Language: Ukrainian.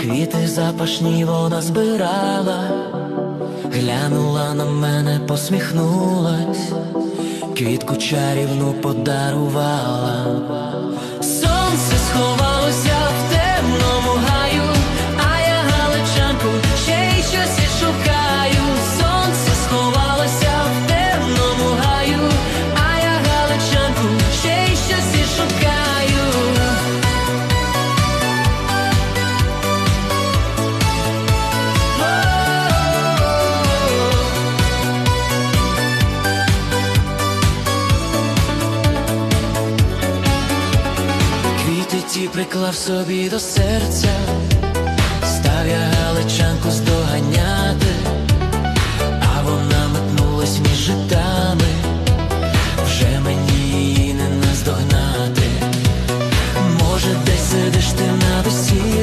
Квіти запашні вона збирала, глянула на мене, посміхнулась, квітку чарівну подарувала. Сонце сховалося в темному гаю, а я галичанку ще й щось шукаю. Сонце сховалося в темному гаю, а я галичанку ще й щось шукаю. Листі приклав собі до серця, став я галичанку здоганяти, а вона метнулась між житами, вже мені її не наздогнати, може, десь сидиш ти на весіллі